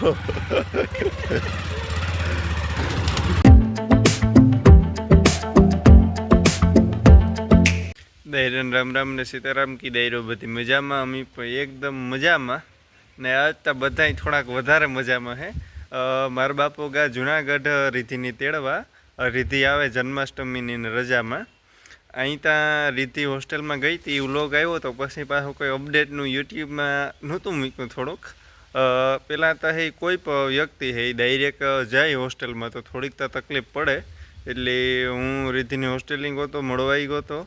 દૈરન રામ રામ ને સીતારામ કી દૈરો બધી મજામાં? અમે પણ એકદમ મજામાં. ને આજતા બધાય થોડાક વધારે મજામાં હે. મારા બાપો ગા જુનાગઢ રીતિની તેડવા. રીતિ આવે જન્માષ્ટમીની રજામાં. અહીં ત્યાં રીતિ હોસ્ટેલમાં ગઈ હતી વ્લોગ આવ્યો તો પછી પાછું કોઈ અપડેટનું યુટ્યુબમાં નહોતું મૂક્યું થોડુંક. પહેલાં તો હે, કોઈ પણ વ્યક્તિ હે ડાયરેક્ટ જાય હોસ્ટેલમાં તો થોડીક તો તકલીફ પડે. એટલે હું રિધિની હોસ્ટેલિંગ ગયો મળવાઈ ગયો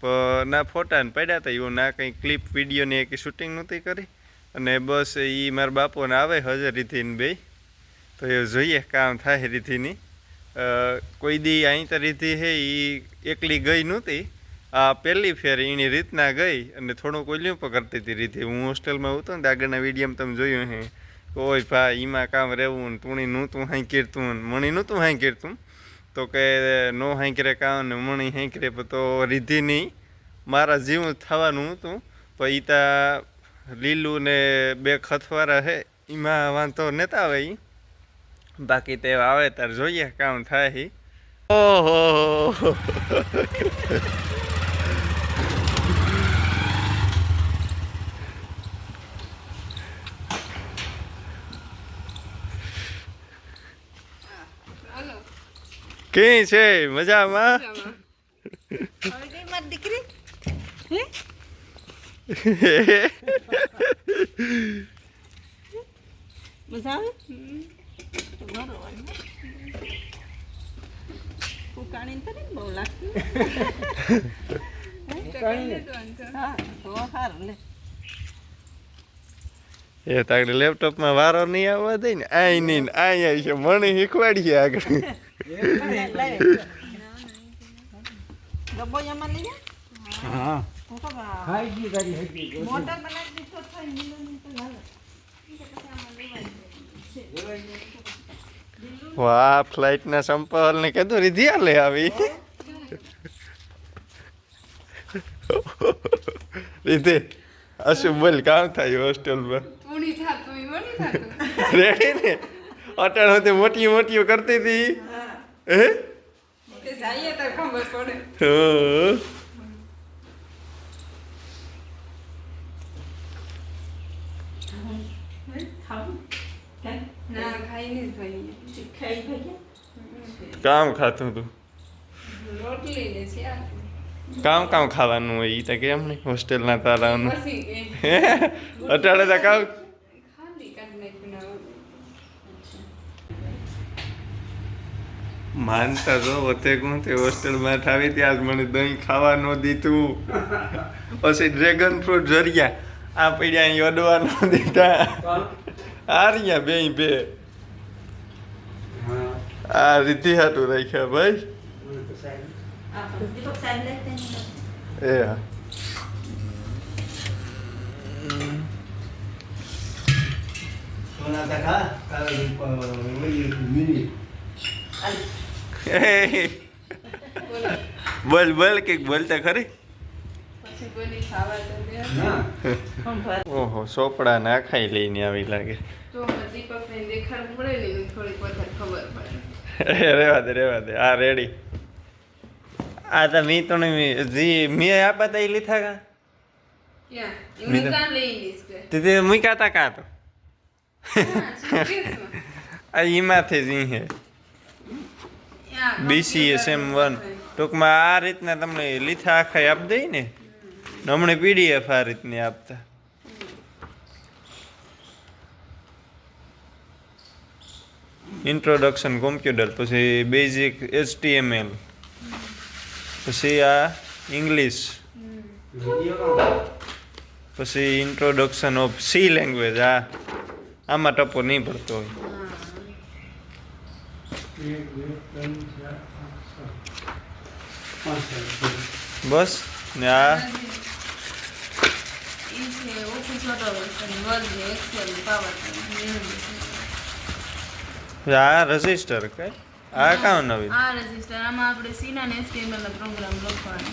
પણ ના ફોટાને પડ્યા હતા એવું ના કંઈ ક્લિપ વિડીયોની એક શૂટિંગ નહોતી કરી. અને બસ એ મારા બાપોને આવે હજર રીતિને બે તો એ જોઈએ કામ થાય રીતિની કોઈ દી અહીં તો રીધી હે એ એકલી ગઈ નહોતી. આ પહેલી ફેર એની રીતના ગઈ અને થોડુંક ઓલ્યું પણ કરતી હતી રીતે. હું હોસ્ટેલમાં હતો ને આગળના વિડીયોમાં તમે જોયું હે. ઓય ભાઈ એમાં કામ રહેવું ને તુણી નહોતું હાઈ કીર્તું ને મણી નહોતું હાઈ કીર્તું તો કે નો હાંકરે કામ ને મણી હાંકરે તો રીધિની મારા જેવું થવાનું હતું. પણ એ તા લીલું ને બે ખથવારા હે એમાં વાંધો નેતા આવે એ બાકી તે આવે ત્યારે જોઈએ કામ થાય ઓહો. કે છે? મજામાં? હવે કઈ મારી દીકરી? મજા આવે તો બરોબર ઉકાણી તો નહીં બહુ લાગતી. હા? તો સારું લે. એ તાગડે લેપટોપમાં વારો નહીં આવવા દે ને આઈ નહીં ને આઈ આવી છે મને શીખવાડીએ આગળ. ડબ્બો એમાં લઈ હા હું કહું, આ ખાઈ ગઈ તારી મોટર બનાવી દીધો તો થાય તો હાલે. વાહ ફ્લાઇટના સંપલ ને? કીધું રીધી લે આવી રીતે અશું બોલ કામ થાય હોસ્ટેલમાં રેડી ને અટાણ મોટી મોટી કરતી હતી. હે કામ ખાતું તું રોટલી ને છે આ. કામ કામ ખાવાનું હોય એ તો કેમ નહીં હોસ્ટેલના તારાનું અટાડે તો કામ ખાલી કાઢી નાખ્યું ને માનતા તો વચ્ચે કોણ તે હોસ્ટેલમાં ઠાવી ત્યાં જ મને દહીં ખાવા ન દીધું. પછી ડ્રેગન ફ્રૂટ જરિયા. આ પડ્યા અહીં અડવા ન દીધા. આ રહ્યા બે બે. આ રીતિ હાટું રાખ્યા ભાઈ. એ હા. હાલ. એ, બોલો બોલ બોલ કે બોલતા ખરી? ઓહો સોપડા તો દે ના. ખાઈ ભાત? ઓહો સોપડા નાખાઈ લઈને આવી લાગે. તો મને દીપકને દેખાડવું પડે ને એની થોડીક વધારે ખબર પડે. રેવા દે રેવા દે. આ રેડી. આ તો મી તો જી મી આપા તઈ લીધા કા? તે મૂક્યા તા કા તો? ઈમાંથી જ હે. ત્યાં સેમ વન. ટૂંકમાં આ રીતના તમને લીથા આખા આપી દઈ ને. હમણાં પીડીએફ આ રીતની આપતા. ઇન્ટ્રોડક્શન કોમ્પ્યુટર પછી બેઝિક એચટીએમએલ પછી આ ઇંગ્લિશ પછી ઇન્ટ્રોડક્શન ઓફ સી લેંગ્વેજ આ આમાં ટપો નહીં પડતો હોય. એક બે ત્રણ ચાર પાંચ સાત બસ ને આ? આ રજિસ્ટર કઈ? આ કામ નવી? આ રજિસ્ટર. આમાં આપણે સીના ને એચટીએમએલ નો પ્રોગ્રામ લખવાનો.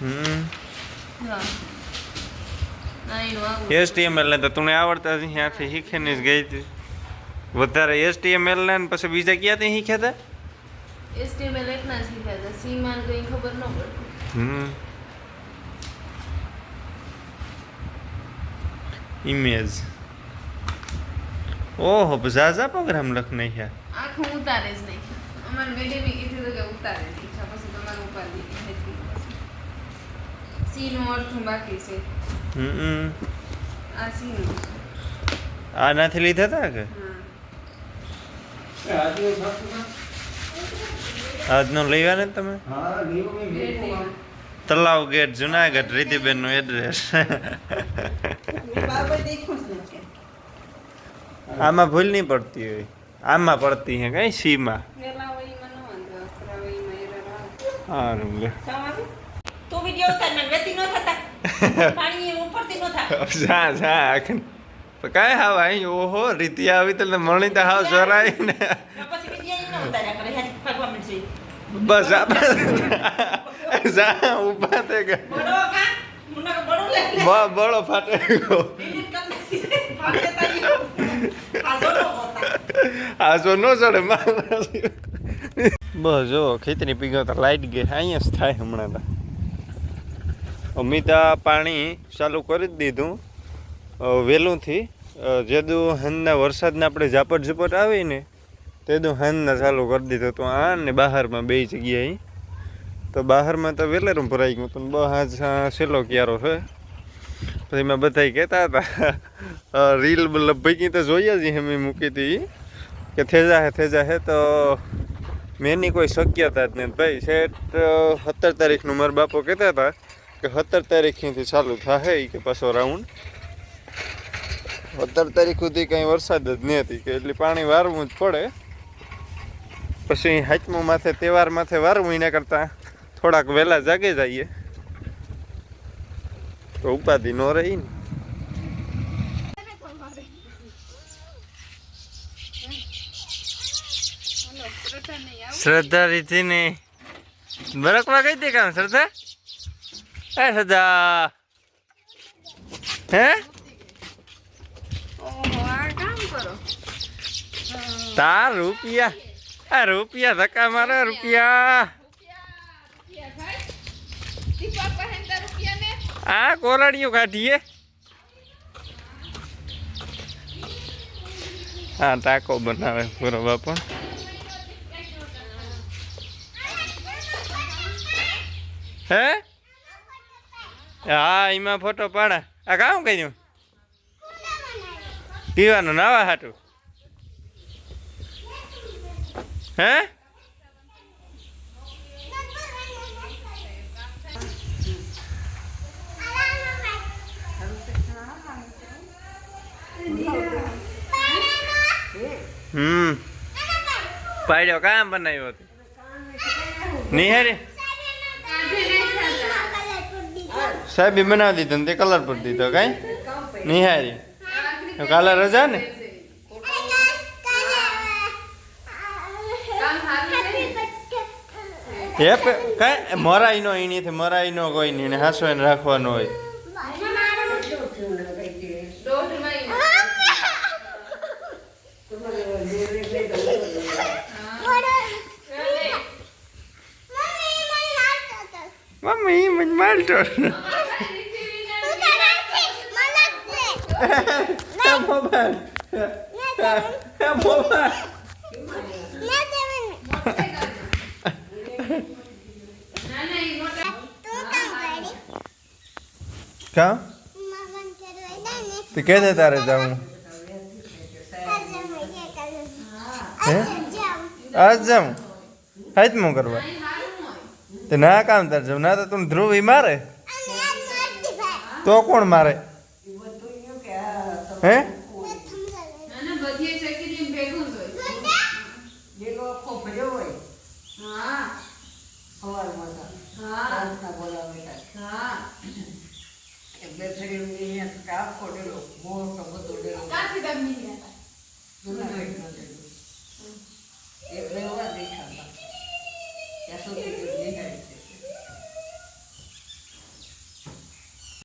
હમ. હા. ના તો તને આવડતા ત્યાંથી શીખીને જ ગઈ હતી વધારે એસટીએમએલ ને પછી બીજા ક્યાંથી શીખ્યા હતા એસટીએમએલ એકના શીખ્યા હતા સીમાન કઈ ખબર ન પડતી. હમ. ઇમેજ ઓહો ઝાઝા પ્રોગ્રામ લખ નાખ્યા. આખું ઉતારે જ નહીં. અમારે મેડમે કીધું હતું કે ઉતારે ઈચ્છા પછી તમારે ઉપાડી સીનું અર્થ બાકી છે. હમ આ સીનું આ નથી લીધા હતા કે? આજનો લેવા ને તમે. તલાવ ગેટ જુનાગઢ રીતિબેનનું એડ્રેસ આમાં ભૂલ નહીં પડતી હોય. આમાં પડતી હે કઈ? સીમાં. સારું લે. તું વીડિયો ઉતાર મને વેતી ન થતા. પાણી ઉપરથી ન થાય. જા જા આખી. કાંઈ હાવ અહીં ઓહો રીતિ આવી તો મણી તો હાવ જરાય ને. બસ ઊભા થઈ ગયા. બળો ફાટે પાછો ન ચડે બસ જો ખેતરી પીગો તો લાઈટ ગઈ. અહીંયા જ થાય હમણાં તો. અમિતા પાણી ચાલુ કરી જ દીધું વહેલુંથી જેદું હંદના વરસાદને આપણે ઝાપટ ઝપટ આવી ને તેદું હંદના ચાલુ કરી દીધું તો આ ને બહારમાં બે જગ્યાએ. તો બહારમાં તો વેલેરું ભરાઈ ગયું હતું બહાર છેલ્લો ક્યારો છે. પછી મેં બધા કહેતા હતા રીલ લગભગ તો જોઈએ જ મેં મૂકી હતી કે થેજા હે થેજા હે, તો મેની કોઈ શક્યતા જ નહીં ભાઈ. શેઠ સત્તર તારીખનું મારા બાપો કહેતા હતા કે સત્તર તારીખથી ચાલુ થાય કે પાછો રાઉન્ડ. સત્તર તારીખ સુધી કંઈ વરસાદ જ નહીં હતી, કે એટલે પાણી વારવું જ પડે. પછી હાચમું માથે, તહેવાર માથે વારવું એના કરતાં થોડાક વહેલા જાગે જઈએ. તો ઉપાધિ ન રહી ને? શ્રદ્ધા રીતિ ને. બરકવા કઈ દે કામ, શ્રદ્ધા? એ શ્રદ્ધા. હે? તાર રૂપિયા. આ રૂપિયા ધક્કા મારે, રૂપિયા. આ કોરાડીઓ કાઢીએ. હા ટાકો બનાવે પૂરો બાપો. હે? હા, એમાં ફોટો પાડા. આ કામ કર્યું? પીવાનું નાવા હાટું. હે? હમ. પાડ્યો કામ બનાવ્યો હતો. નિહારી. સાહેબ બનાવી દીધો ને તે કલર પર દીધો કઈ? નિહારી. કાલે રજા ને? એ હે કઈ મરાઈ નો એની મરાઈ નો કોઈ નહીં ને હાસો એને રાખવાનો હોય. મમ્મી મને મારતો. મોબાઈલ મોબાઈલ ના ના ઈ મોટા કા તે કે દે તારે જાવું હે આજ જાઉં હાજ હું કરવા તે ના કામ તાર જાઉં ના તો તું ધ્રુવી મારે તો કોણ મારે હે? એટલે એવા દેખાતા ત્યાં સુધી